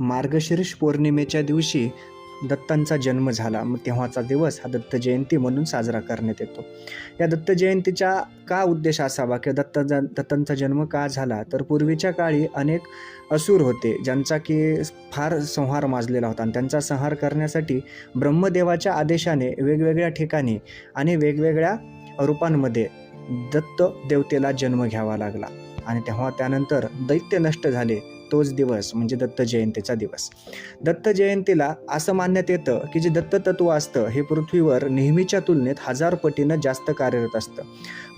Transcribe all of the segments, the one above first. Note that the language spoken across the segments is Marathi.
मार्गशीर्ष पौर्णिमेच्या दिवशी दत्तांचा जन्म झाला. मग तेव्हाचा दिवस हा दत्त जयंती म्हणून साजरा करण्यात येतो. या दत्त जयंतीचा का उद्देश असावा किंवा दत्त दत्तांचा जन्म का झाला? तर पूर्वीच्या काळी अनेक असुर होते ज्यांचा की फार संहार माजलेला होता. आणि त्यांचा संहार करण्यासाठी ब्रह्मदेवाच्या आदेशाने वेगवेगळ्या ठिकाणी आणि वेगवेगळ्या रूपांमध्ये दत्त देवतेला जन्म घ्यावा लागला. आणि तेव्हा त्यानंतर दैत्य नष्ट झाले. तोच दिवस म्हणजे दत्त जयंतीचा दिवस. दत्त जयंतीला असं मानण्यात येतं की जे दत्त तत्व असतं हे पृथ्वीवर नेहमीच्या तुलनेत हजार पटीनं जास्त कार्यरत असतं.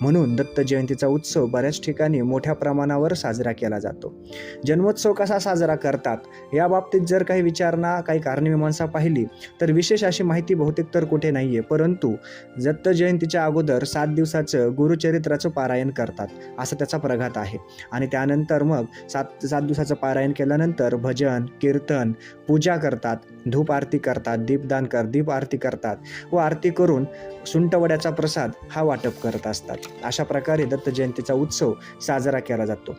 म्हणून दत्त जयंतीचा उत्सव बऱ्याच ठिकाणी मोठ्या प्रमाणावर साजरा केला जातो. जन्मोत्सव कसा साजरा करतात या बाबतीत जर काही विचारणा काही कारणमीमांसा पाहिली तर विशेष अशी माहिती बहुतेक तर कुठे नाही आहे परंतु दत्त जयंतीच्या अगोदर सात दिवसाचं गुरुचरित्राचं पारायण करतात असं त्याचा प्रघात आहे. आणि त्यानंतर मग सात सात दिवसाचं पारायण केल्यानंतर भजन कीर्तन पूजा करतात धूप आरती करतात दीपदान कर दीप आरती करतात व आरती करून सुंटवड्याचा प्रसाद हा वाटप करत असतात. अशा प्रकारे दत्त जयंतीचा उत्सव साजरा केला जातो.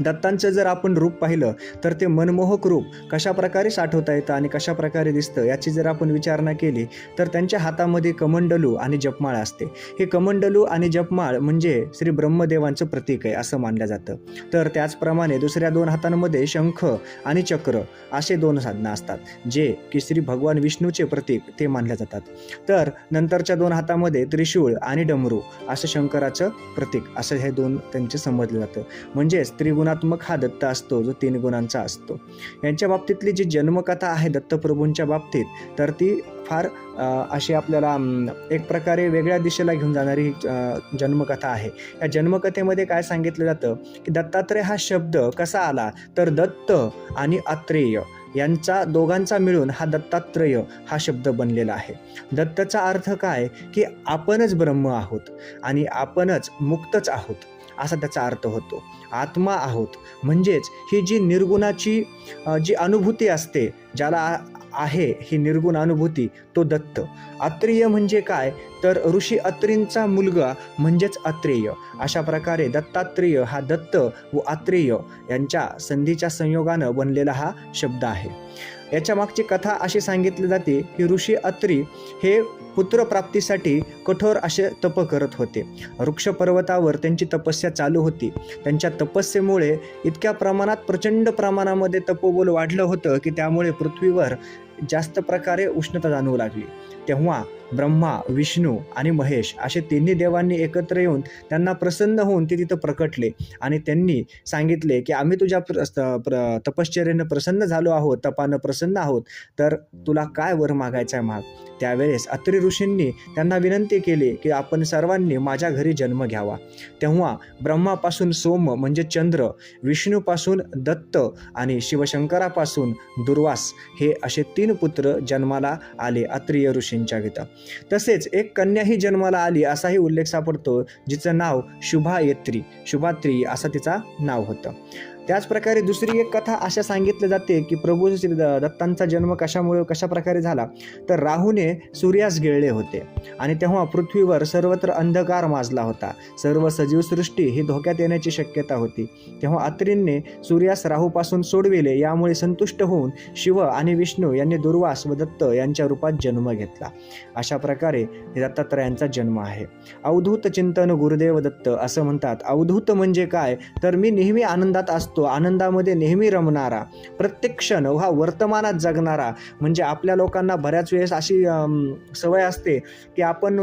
दत्तांचं जर आपण रूप पाहिलं तर ते मनमोहक रूप कशा प्रकारे साठवता येतं आणि कशा प्रकारे दिसतं याची जर आपण विचारणा केली तर त्यांच्या हातामध्ये कमंडलू आणि जपमाळ असते. हे कमंडलू आणि जपमाळ म्हणजे श्री ब्रह्मदेवांचं प्रतीक आहे असं मानलं जातं. तर त्याचप्रमाणे दुसऱ्या दोन हातांमध्ये शंख आणि चक्र असे दोन साधनं असतात जे की श्री भगवान विष्णूचे प्रतीक ते मानल्या जातात. तर नंतरच्या दोन हातामध्ये त्रिशूळ आणि डमरू असं शंकराचं प्रतीक असं हे दोन त्यांचे समजलं जातं. म्हणजेच त्रिगुणात्मक हा दत्त असतो जो तीन गुणांचा असतो. यांच्या बाबतीतली जी जन्मकथा आहे दत्तप्रभूंच्या बाबतीत तर ती फार अशी आपल्याला एक प्रकारे वेगळ्या दिशेला घेऊन जाणारी जन्मकथा आहे. या जन्मकथेमध्ये काय सांगितलं जातं की दत्तात्रय हा शब्द कसा आला? तर दत्त आणि अत्रेय. यांचा दोघांचा मिळून हा दत्तात्रय हा शब्द बनलेला आहे. दत्तचा अर्थ काय? की आपणच ब्रह्म आहोत आणि आपणच मुक्तच आहोत असा त्याचा अर्थ होतो. आत्मा आहोत म्हणजेच ही जी निर्गुणाची जी अनुभूती असते ज्याला आहे ही निर्गुण अनुभूती तो दत्त. अत्रेय म्हणजे काय? तर ऋषी अत्रींचा मुलगा म्हणजेच अत्रेय. अशा प्रकारे दत्तात्रेय हा दत्त व अत्रेय यांच्या संधीच्या संयोगानं बनलेला हा शब्द आहे. याच्या मागची कथा अशी सांगितली जाते की ऋषी अत्री हे पुत्रप्राप्तीसाठी कठोर असे तप करत होते. वृक्ष पर्वतावर त्यांची तपस्या चालू होती. त्यांच्या तपस्येमुळे इतक्या प्रमाणात प्रचंड प्रमाणामध्ये तपोबल वाढलं होतं की त्यामुळे पृथ्वीवर जास्त प्रकारे उष्णता जाणवू लागली. तेव्हा ब्रह्मा विष्णू आणि महेश असे तिन्ही देवांनी एकत्र येऊन त्यांना प्रसन्न होऊन ते तिथं प्रकटले. आणि त्यांनी सांगितले की आम्ही तुझ्या प्र प्र तपश्चर्यानं प्रसन्न झालो आहोत तपानं प्रसन्न आहोत. तर तुला काय वर मागायचा आहे माग? त्यावेळेस अत्रि ऋषींनी त्यांना विनंती केली की आपण सर्वांनी माझ्या घरी जन्म घ्यावा. तेव्हा ब्रह्मापासून सोम म्हणजे चंद्र विष्णूपासून दत्त आणि शिवशंकरापासून दुर्वास हे असे तीन पुत्र जन्माला आले अत्रिय ऋषी. गीता तसेच एक कन्या ही जन्माला आली असाही उल्लेख सापडतो जिचं नाव शुभायत्री शुभात्री असं तिचा नाव होतं. त्याचप्रकारे दुसरी एक कथा अशा सांगितली जाते की प्रभू श्री दत्तांचा जन्म कशामुळे कशा प्रकारे झाला? तर राहूने सूर्यास गिळले होते आणि तेव्हा पृथ्वीवर सर्वत्र अंधकार माजला होता. सर्व सजीव सृष्टी ही धोक्यात येण्याची शक्यता होती. तेव्हा अत्रींनी सूर्यास राहूपासून सोडविले यामुळे संतुष्ट होऊन शिव आणि विष्णू यांनी दुर्वास व दत्त यांच्या रूपात जन्म घेतला. अशा प्रकारे दत्तात्रयांचा जन्म आहे. अवधूत चिंतन गुरुदेव दत्त असं म्हणतात. अवधूत म्हणजे काय? तर मी नेहमी आनंदात असतो आनंदामध्ये नेहमी रमणारा प्रत्येक क्षण हा वर्तमानात जगणारा. म्हणजे आपल्या लोकांना बऱ्याच वेळेस अशी सवय असते की आपण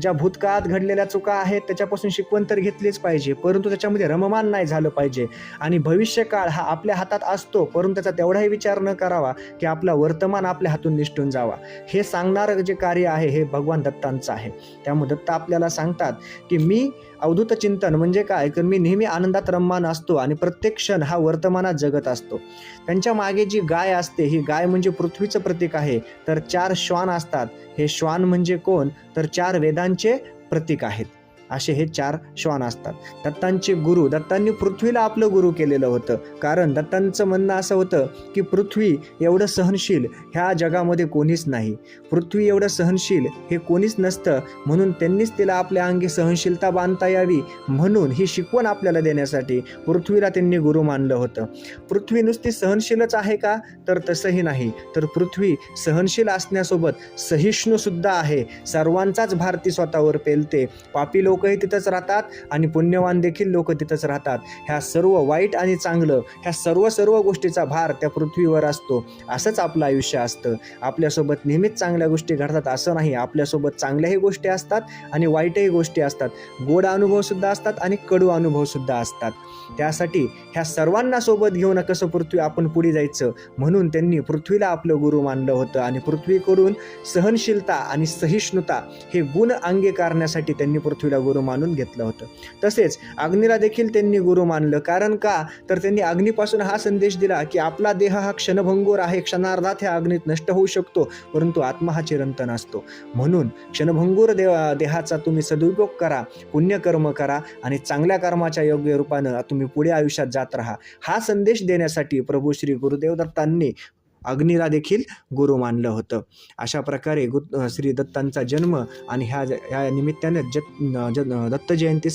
ज्या भूतकाळात घडलेल्या चुका आहेत त्याच्यापासून शिकवण तर घेतलीच पाहिजे परंतु त्याच्यामध्ये रममान नाही झालं पाहिजे. आणि भविष्यकाळ हा आपल्या हातात असतो परंतु त्याचा तेवढाही विचार न करावा की आपला वर्तमान आपल्या हातून निष्ठून जावा. हे सांगणारं जे कार्य आहे हे भगवान दत्तांचं आहे. त्यामुळे दत्त आपल्याला सांगतात की मी अवधूत चिंतन म्हणजे काय? तर मी नेहमी आनंदात रममान असतो आणि प्रत्येक क्षण हा वर्तमानात जगत असतो. त्यांच्या मागे जी गाय असते ही गाय म्हणजे पृथ्वीचं प्रतीक आहे. तर चार श्वान असतात. हे श्वान म्हणजे कोण? तर चार वेदांचे प्रतीक आहेत. असे हे चार श्वान असतात. दत्तांचे गुरु दत्तांनी पृथ्वीला आपलं गुरु केलेलं होतं. कारण दत्तांचं म्हणणं असं होतं की पृथ्वी एवढं सहनशील ह्या जगामध्ये कोणीच नाही. पृथ्वी एवढं सहनशील हे कोणीच नसतं म्हणून त्यांनीच तिला आपल्या अंगी सहनशीलता बांधता यावी म्हणून ही शिकवण आपल्याला देण्यासाठी पृथ्वीला त्यांनी गुरु मानलं होतं. पृथ्वी नुसती सहनशीलच आहे का? तर तसंही नाही. तर पृथ्वी सहनशील असण्यासोबत सहिष्णू सुद्धा आहे. सर्वांचाच भारती स्वतःवर पेलते. पापी लोकही तिथंच राहतात आणि पुण्यवान देखील लोक तिथंच राहतात. ह्या सर्व वाईट आणि चांगलं ह्या सर्व सर्व गोष्टीचा भार त्या पृथ्वीवर असतो. असंच आपलं आयुष्य असतं. आपल्यासोबत नेहमीच चांगल्या गोष्टी घडतात असं नाही. आपल्यासोबत चांगल्याही गोष्टी असतात आणि वाईटही गोष्टी असतात. गोड अनुभव सुद्धा असतात आणि कडू अनुभवसुद्धा असतात. त्यासाठी ह्या सर्वांना सोबत घेऊन कसं पृथ्वी आपण पुढे जायचं? म्हणून त्यांनी पृथ्वीला आपलं गुरु मानलं होतं आणि पृथ्वीकडून सहनशीलता आणि सहिष्णुता हे गुण अंगीकारण्यासाठी त्यांनी पृथ्वीला गुरु मानून घेतलं होतं. तसेच अग्नीला देखील त्यांनी गुरु मानलं. कारण का? तर त्यांनी अग्नीपासून हा संदेश दिला की आपला देह हा क्षणभंगूर आहे. क्षणार्धात ह्या अग्नीत नष्ट होऊ शकतो परंतु आत्मा हा चिरंतन असतो. म्हणून क्षणभंगूर देव देहाचा तुम्ही सदुपयोग करा पुण्यकर्म करा आणि चांगल्या कर्माच्या योग्य रूपानं तुम्ही पुढे आयुष्यात जात राहा. हा संदेश देण्यासाठी प्रभू श्री गुरुदेव दत्तांनी अग्नीला देखील गुरु मानलं होतं. अशा प्रकारे गु श्री दत्तांचा जन्म आणि ह्या ह्या निमित्ताने जत ज दत्त जयंती